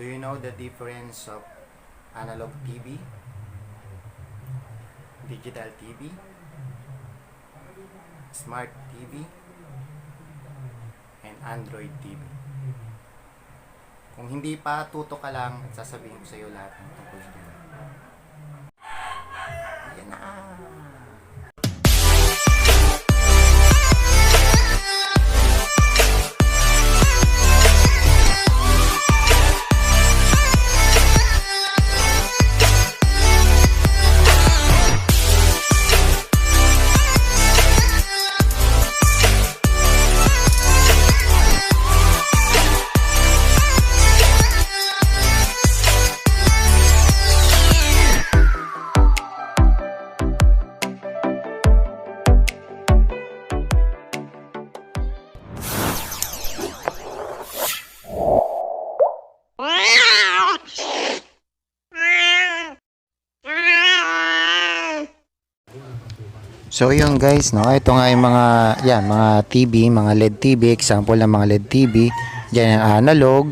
Do you know the difference of analog TV, digital TV, smart TV, and Android TV? Kung hindi pa, tuto ka lang at sasabihin ko sa iyo lahat ng tungkol dito. So yun guys, no, ito nga yung mga, yan, mga TV, mga LED TV, example ng mga LED TV. Diyan yung analog,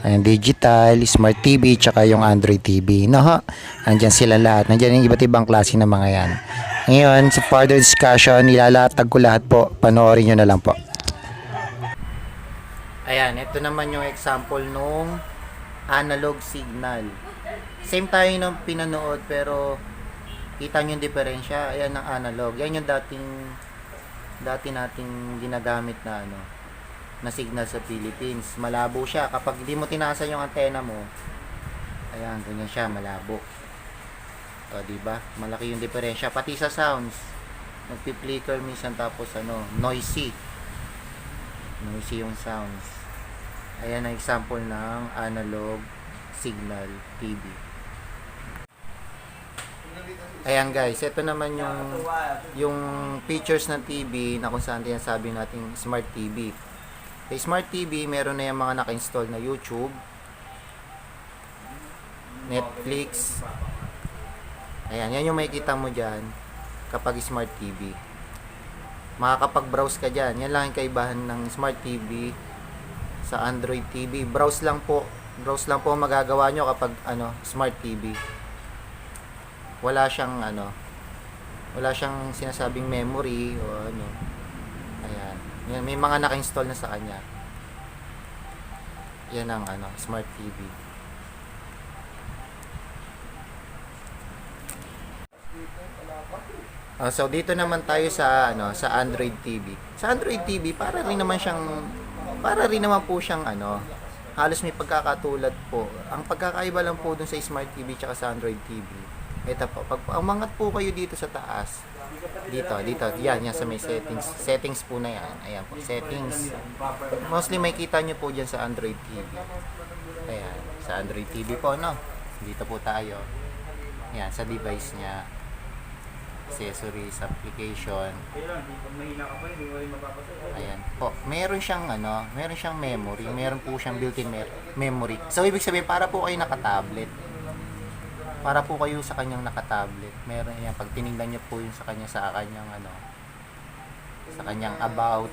ayan, digital, smart TV, tsaka yung Android TV. No, ha? Andyan sila lahat. Nandiyan yung iba't ibang klase ng mga yan. Ngayon, sa further discussion, ilalatag ko lahat po. Panoorin nyo na lang po. Ayan, ito naman yung example nung analog signal. Same tayo ng pinanood pero kita nyo yung diferensya. Ayan ang analog. Yan yung dating dati nating ginagamit na ano na signal sa Philippines. Malabo siya. Kapag hindi mo tinasan yung antena mo, ayan, ganyan siya, malabo. O, di ba? Malaki yung diferensya. Pati sa sounds, nagpi-flicker minsan tapos ano, noisy. Noisy yung sounds. Ayan ang example ng analog signal TV. Ayan guys, ito naman yung yung features ng TV na kung saan sabi natin smart TV. Sa smart TV, meron na yung mga naka-install na YouTube, Netflix. Ayan, yan yung makikita mo dyan kapag smart TV. Makakapag-browse ka dyan. Yan lang yung kaibahan ng smart TV sa Android TV. Browse lang po. Browse lang po magagawa nyo kapag ano, smart TV. Wala siyang ano, wala siyang sinasabing memory o ano. Ayan. Yan, may mga naka-install na sa kanya. Yan ang ano, smart TV. Ah, so dito naman tayo sa ano sa Android TV. Sa Android TV para rin naman siyang para rin naman po siyang ano halos may pagkakatulad po. Ang pagkakaiba lang po dun sa Smart TV tsaka sa Android TV. Ito po, pag umangat po kayo dito sa taas, dito, dito, yan, yan sa may settings. Settings po na yan. Ayan po, settings. Mostly may kita nyo po dyan sa Android TV. Ayan, sa Android TV po, no? Dito po tayo. Ayan, sa device niya. Accessories, application. Ayan po. Meron siyang ano, meron siyang memory, meron po siyang built-in memory. So ibig sabihin para po kayo naka-tablet. Para po kayo sa kanyang naka-tablet. Meron yan pag tiningnan niyo po yung sa kanya sa kanyang ano sa kanyang about,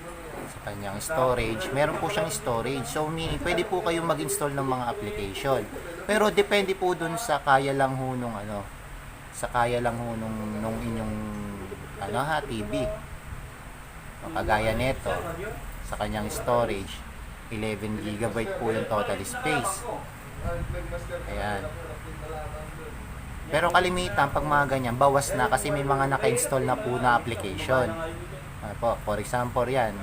sa kanyang storage, meron po siyang storage. So may pwede po kayong mag-install ng mga application. Pero depende po dun sa kaya lang ho nung ano, sa kaya lang ho nung, nung inyong ano ha, TV. O, Kagaya nito, sa kanyang storage, 11 GB po yung total space. Ayan. Pero kalimitan, pag mga ganyan, bawas na kasi may mga naka-install na po na application. Ano po, for example yan,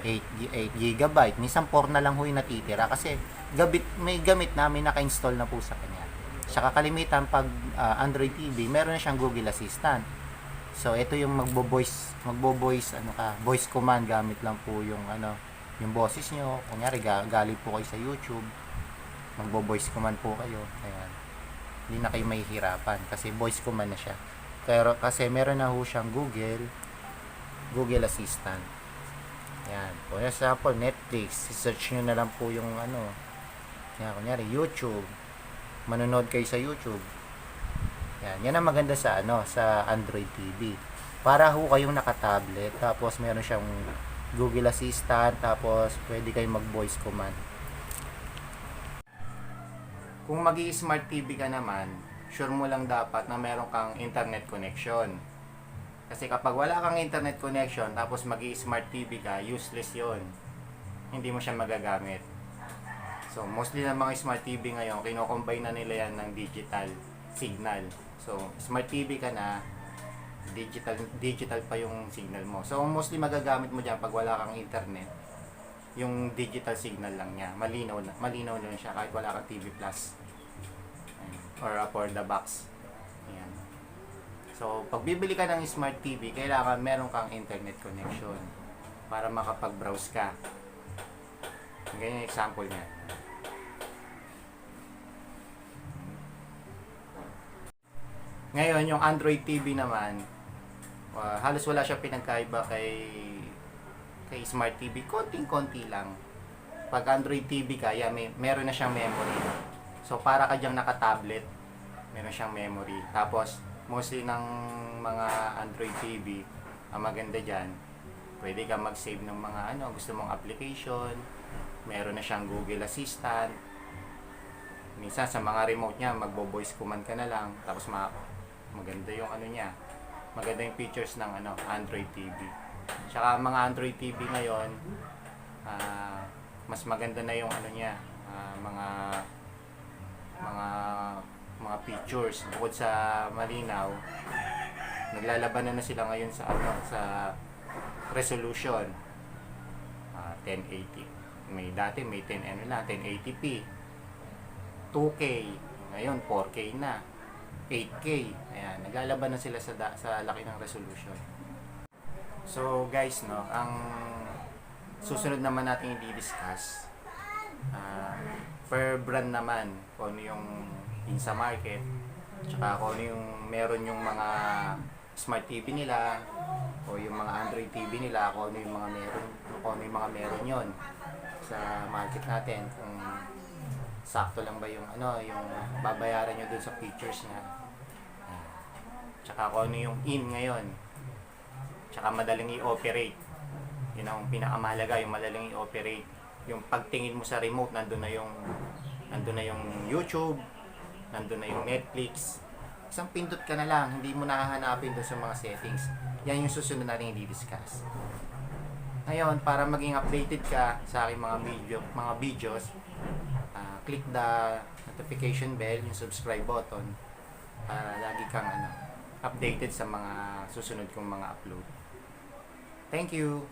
8, gi- 8 GB. Minsan 4 na lang ho yung natitira kasi gabit, may gamit namin naka-install na po sa kanya. Saka kalimitan pag ah, Android TV, meron na siyang Google Assistant. So ito yung magbo-voice, magbo-voice ano ka, voice command gamit lang po yung ano, yung boses nyo. Kunyari ga- galing po kayo sa YouTube, magbo-voice command po kayo. Ayan. Hindi na kayo mahihirapan kasi voice command na siya. Pero kasi meron na ho siyang Google, Google Assistant. Yan. For example, Netflix. search nyo na lang po yung ano. Yan, kunyari, YouTube. Manonood kayo sa YouTube. Yan. Yan ang maganda sa ano, sa Android TV. Para ho kayong naka-tablet, tapos meron siyang Google Assistant, tapos pwede kayong mag-voice command. Kung mag smart TV ka naman, sure mo lang dapat na meron kang internet connection. Kasi kapag wala kang internet connection, tapos mag smart TV ka, useless yon Hindi mo siya magagamit. So, mostly ng mga smart TV ngayon, kinocombine na nila yan ng digital signal. So, smart TV ka na, digital digital pa yung signal mo. So, mostly magagamit mo dyan pag wala kang internet, yung digital signal lang niya. Malinaw na, malinaw lang siya kahit wala kang TV Plus. Ayan. Or for the box. Ayan. So, pag bibili ka ng smart TV, kailangan meron kang internet connection para makapag-browse ka. Ganyan yung example niya. Ngayon, yung Android TV naman, uh, halos wala siya pinagkaiba kay kay Smart TV. Konting-konti lang. Pag Android TV ka, yeah, may, meron na siyang memory. So, para ka diyang naka-tablet, meron siyang memory. Tapos, mostly ng mga Android TV, ang maganda dyan, pwede ka mag-save ng mga ano, gusto mong application, meron na siyang Google Assistant, minsan sa mga remote niya, magbo-voice command ka na lang, tapos ma maganda yung ano niya, maganda yung features ng ano, Android TV. Tsaka mga Android TV ngayon, ah, mas maganda na yung ano niya, ah, mga mga mga features. Bukod sa malinaw naglalaban na, sila ngayon sa ano sa resolution. Ah, 1080 may dati may 10 ano na 1080p 2K ngayon 4K na. 8K ayan naglalaban na sila sa da- sa laki ng resolution so guys no ang susunod naman natin i-discuss ah, per brand naman kung ano yung in sa market tsaka kung ano yung meron yung mga smart TV nila o yung mga Android TV nila kung ano yung mga meron kung ano yung mga meron yon sa market natin kung sakto lang ba yung ano yung babayaran nyo dun sa features niya tsaka kung ano yung in ngayon tsaka madaling i-operate. Yun ang pinakamahalaga yung madaling i-operate. Yung pagtingin mo sa remote nandun na yung nandun na yung YouTube nandun na yung Netflix. Isang pindot ka na lang hindi mo nahahanapin doon sa mga settings. Yan yung susunod natin i-discuss. Ngayon para maging updated ka sa aking mga video mga videos ah, click the notification bell yung subscribe button para lagi kang ano updated sa mga susunod kong mga upload thank you